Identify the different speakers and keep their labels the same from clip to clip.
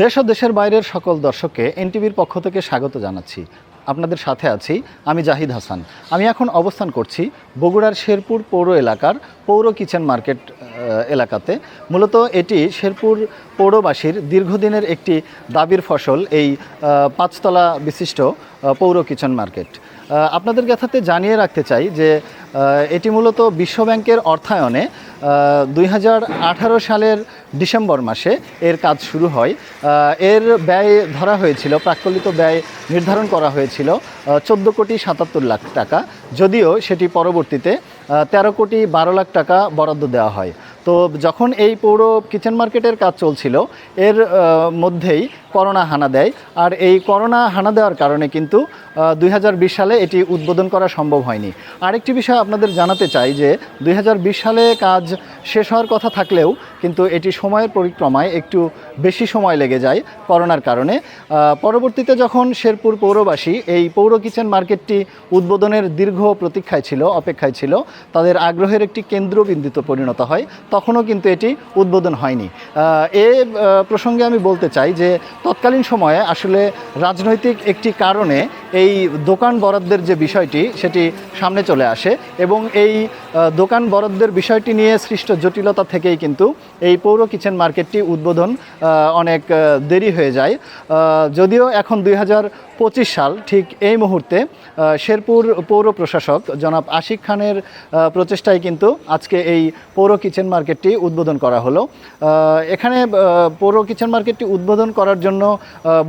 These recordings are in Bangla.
Speaker 1: দেশ ও দেশের বাইরের সকল দর্শককে এনটিভির পক্ষ থেকে স্বাগত জানাচ্ছি। আপনাদের সাথে আছি আমি জাহিদ হাসান। আমি এখন অবস্থান করছি বগুড়ার শেরপুর পৌর এলাকার পৌর কিচেন মার্কেট এলাকাতে। মূলত এটি শেরপুর পৌরবাসীর দীর্ঘদিনের একটি দাবির ফসল এই পাঁচতলা বিশিষ্ট পৌর কিচেন মার্কেট। আপনাদের কাছে জানিয়ে রাখতে চাই যে এটি মূলত বিশ্বব্যাংকের অর্থায়নে দুই হাজার আঠারো সালের ডিসেম্বর মাসে এর কাজ শুরু হয়। এর ব্যয় ধরা হয়েছিল, প্রাক্কলিত ব্যয় নির্ধারণ করা হয়েছিল চোদ্দ কোটি সাতাত্তর লাখ টাকা। যদিও সেটি পরবর্তীতে তেরো কোটি বারো লাখ টাকা বরাদ্দ দেওয়া হয়। তো যখন এই পৌর কিচেন মার্কেটের কাজ চলছিল, এর মধ্যেই করোনা হানা দেয়। আর এই করোনা হানা দেওয়ার কারণে কিন্তু দুই হাজার বিশ সালে এটি উদ্বোধন করা সম্ভব হয়নি। আরেকটি বিষয় আপনাদের জানাতে চাই যে, দুই হাজার বিশ সালে কাজ শেষ হওয়ার কথা থাকলেও কিন্তু এটি সময়ের পরিক্রমায় একটু বেশি সময় লেগে যায় করোনার কারণে। পরবর্তীতে যখন শেরপুর পৌরবাসী এই পৌর কিচেন মার্কেটটি উদ্বোধনের দীর্ঘ প্রতীক্ষায় ছিল, অপেক্ষায় ছিল, তাদের আগ্রহের একটি কেন্দ্রবিন্দুতে পরিণত হয়, তখনও কিন্তু এটি উদ্বোধন হয়নি। এ প্রসঙ্গে আমি বলতে চাই যে তৎকালীন সময়ে আসলে রাজনৈতিক একটি কারণে এই দোকান বরাদ্দের যে বিষয়টি সেটি সামনে চলে আসে এবং এই দোকান বরাদ্দের বিষয়টি নিয়ে সৃষ্ট জটিলতা থেকেই কিন্তু এই পৌর কিচেন মার্কেটটি উদ্বোধন অনেক দেরি হয়ে যায়। যদিও এখন দুই সাল, ঠিক এই মুহূর্তে শেরপুর পৌর প্রশাসক জনাব আশিক খানের প্রচেষ্টায় কিন্তু আজকে এই পৌর কিচেন মার্কেটটি উদ্বোধন করা হলো। এখানে পৌর কিচেন মার্কেটটি উদ্বোধন করার জন্য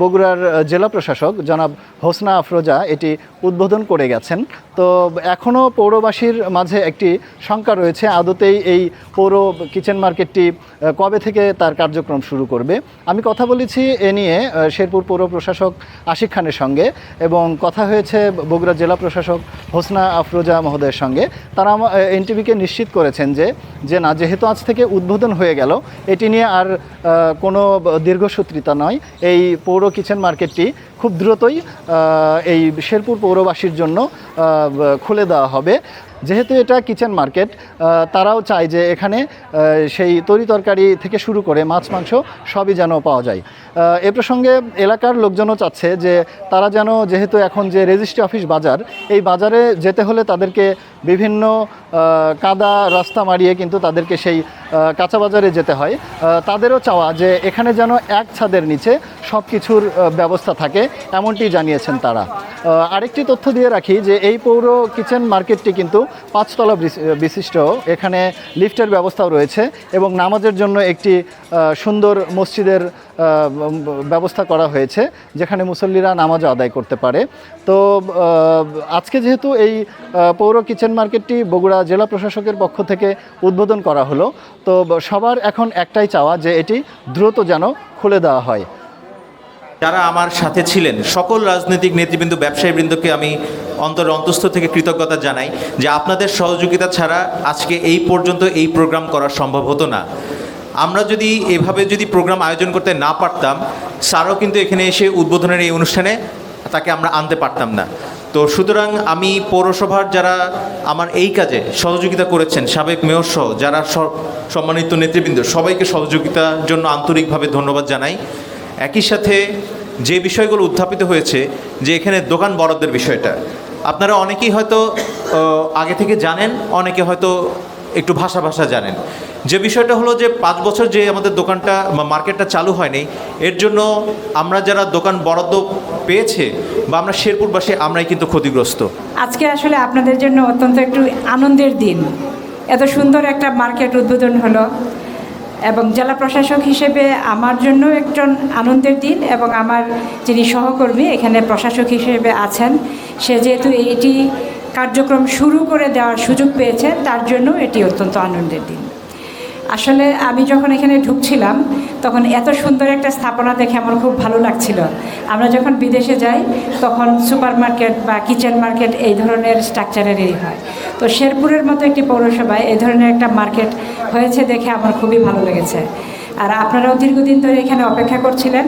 Speaker 1: বগুড়ার জেলা প্রশাসক জনাব হোসনা আফরোজা এটি উদ্বোধন করে গেছেন। তো এখনও পৌরবাসীর মাঝে একটি শঙ্কা রয়েছে, আদতেই এই পৌর কিচেন মার্কেটটি কবে থেকে তার কার্যক্রম শুরু করবে? আমি কথা বলেছি এ নিয়ে শেরপুর পৌর প্রশাসক আশিক খানের সঙ্গে এবং কথা হয়েছে বগুড়া জেলা প্রশাসক হোসনা আফরোজা মহোদয়ের সঙ্গে। তারা এনটিভিকে নিশ্চিত করেছেন যে যে না, যেহেতু আজ থেকে উদ্বোধন হয়ে গেল, এটি নিয়ে আর কোনো দীর্ঘসূত্রিতা নয়। এই পৌর কিচেন মার্কেটটি খুব দ্রুতই এই শেরপুর পৌরবাসীর জন্য খুলে দেওয়া হবে। যেহেতু এটা কিচেন মার্কেট তারাও চায় যে এখানে সেই তরি তরকারি থেকে শুরু করে মাছ, মাংস সবই যেন পাওয়া যায়। এ প্রসঙ্গে এলাকার লোকজনও চাচ্ছে যে তারা যেন যেহেতু এখন যে রেজিস্ট্রি অফিস বাজার, এই বাজারে যেতে হলে তাদেরকে বিভিন্ন কাদা, রাস্তা মারিয়ে কিন্তু তাদেরকে সেই কাঁচা বাজারে যেতে হয়। তাদেরও চাওয়া যে এখানে যেন এক ছাদের নিচে সব কিছুর ব্যবস্থা থাকে, এমনটি জানিয়েছেন তারা। আরেকটি তথ্য দিয়ে রাখি যে এই পৌর কিচেন মার্কেটটি কিন্তু পাঁচতলা বিশিষ্ট। এখানে লিফটের ব্যবস্থাও রয়েছে এবং নামাজের জন্য একটি সুন্দর মসজিদের ব্যবস্থা করা হয়েছে, যেখানে মুসল্লিরা নামাজ আদায় করতে পারে। তো আজকে যেহেতু এই পৌর কিচেন মার্কেটটি বগুড়া জেলা প্রশাসকের পক্ষ থেকে উদ্বোধন করা হলো তো সবার এখন একটাই চাওয়া যে এটি দ্রুত যেন খুলে দেওয়া হয়।
Speaker 2: যারা আমার সাথে ছিলেন, সকল রাজনৈতিক নেতৃবৃন্দ, ব্যবসায়ীবৃন্দকে আমি অন্তর অন্তস্থ থেকে কৃতজ্ঞতা জানাই যে আপনাদের সহযোগিতা ছাড়া আজকে এই পর্যন্ত এই প্রোগ্রাম করা সম্ভব হতো না। আমরা যদি এভাবে যদি প্রোগ্রাম আয়োজন করতে না পারতাম, স্যারও কিন্তু এখানে এসে উদ্বোধনের এই অনুষ্ঠানে তাকে আমরা আনতে পারতাম না। তো সুতরাং আমি পৌরসভার যারা আমার এই কাজে সহযোগিতা করেছেন, সাবেক মেয়র সহ, যারা সম্মানিত নেতৃবৃন্দ, সবাইকে সহযোগিতার জন্য আন্তরিকভাবে ধন্যবাদ জানাই। একই সাথে যে বিষয়গুলো উত্থাপিত হয়েছে, যে এখানে দোকান বরাদ্দের বিষয়টা, আপনারা অনেকেই হয়তো আগে থেকে জানেন, অনেকে হয়তো একটু ভাষা ভাষা জানেন। যে বিষয়টা হলো যে পাঁচ বছর যে আমাদের দোকানটা মার্কেটটা চালু হয়নি, এর জন্য আমরা যারা দোকান বরাদ্দ পেয়েছে বা আমরা শেরপুরবাসী, আমরাই কিন্তু ক্ষতিগ্রস্ত।
Speaker 3: আজকে আসলে আপনাদের জন্য অত্যন্ত একটু আনন্দের দিন। এত সুন্দর একটা মার্কেট উদ্বোধন হলো এবং জেলা প্রশাসক হিসেবে আমার জন্য একজন আনন্দের দিন এবং আমার যিনি সহকর্মী, এখানে প্রশাসক হিসেবে আছেন, সে যেহেতু এটি কার্যক্রম শুরু করে দেওয়ার সুযোগ পেয়েছে, তার জন্য এটি অত্যন্ত আনন্দের দিন। আসলে আমি যখন এখানে ঢুকছিলাম, তখন এত সুন্দর একটা স্থাপনা দেখে আমার খুব ভালো লাগছিল। আমরা যখন বিদেশে যাই, তখন সুপার মার্কেট বা কিচেন মার্কেট এই ধরনের স্ট্রাকচারেরই হয়। তো শেরপুরের মতো একটি পৌরসভায় এই ধরনের একটা মার্কেট হয়েছে দেখে আমার খুবই ভালো লেগেছে। আর আপনারাও দীর্ঘদিন ধরে এখানে অপেক্ষা করছিলেন।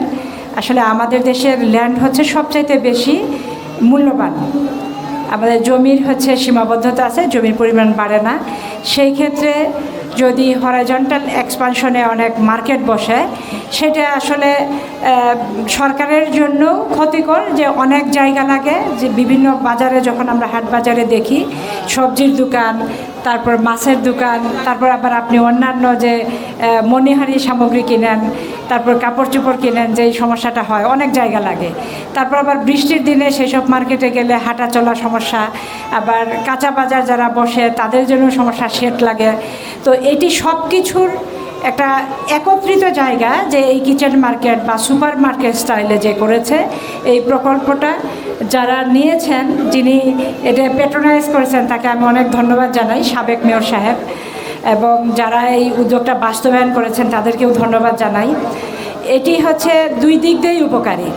Speaker 3: আসলে আমাদের দেশের ল্যান্ড হচ্ছে সবচাইতে বেশি মূল্যবান। আমাদের জমির হচ্ছে সীমাবদ্ধতা আছে, জমির পরিমাণ বাড়ে না। সেই ক্ষেত্রে যদি হরাইজন্টাল এক্সপানশনে অনেক মার্কেট বসে সেটা আসলে সরকারের জন্য ক্ষতিকর যে অনেক জায়গা লাগে যে বিভিন্ন বাজারে যখন আমরা হাট বাজারে দেখি সবজির দোকান তারপর মাছের দোকান তারপর আবার আপনি অন্যান্য যে আহ, মণিহারি সামগ্রী কিনেন তারপর কাপড় চোপড় কিনেন যে সমস্যাটা হয় অনেক জায়গা লাগে। তারপর আবার বৃষ্টির দিনে সেসব মার্কেটে গেলে হাঁটা চলা সমস্যা আবার কাঁচা বাজার যারা বসে তাদের জন্য সমস্যা সেট লাগে। তো এটি সব কিছুর একটা একত্রিত জায়গা যে এই কিচেন মার্কেট বা সুপার মার্কেট স্টাইলে যে করেছে এই প্রকল্পটা যারা নিয়েছেন, যিনি এটা পেট্রোনাইজ করেছেন, তাকে আমি অনেক ধন্যবাদ জানাই, সাবেক মেয়র সাহেব। এবং যারা এই উদ্যোগটা বাস্তবায়ন করেছেন, তাদেরকেও ধন্যবাদ জানাই। এটি হচ্ছে দুই দিক দিয়েই উপকারী।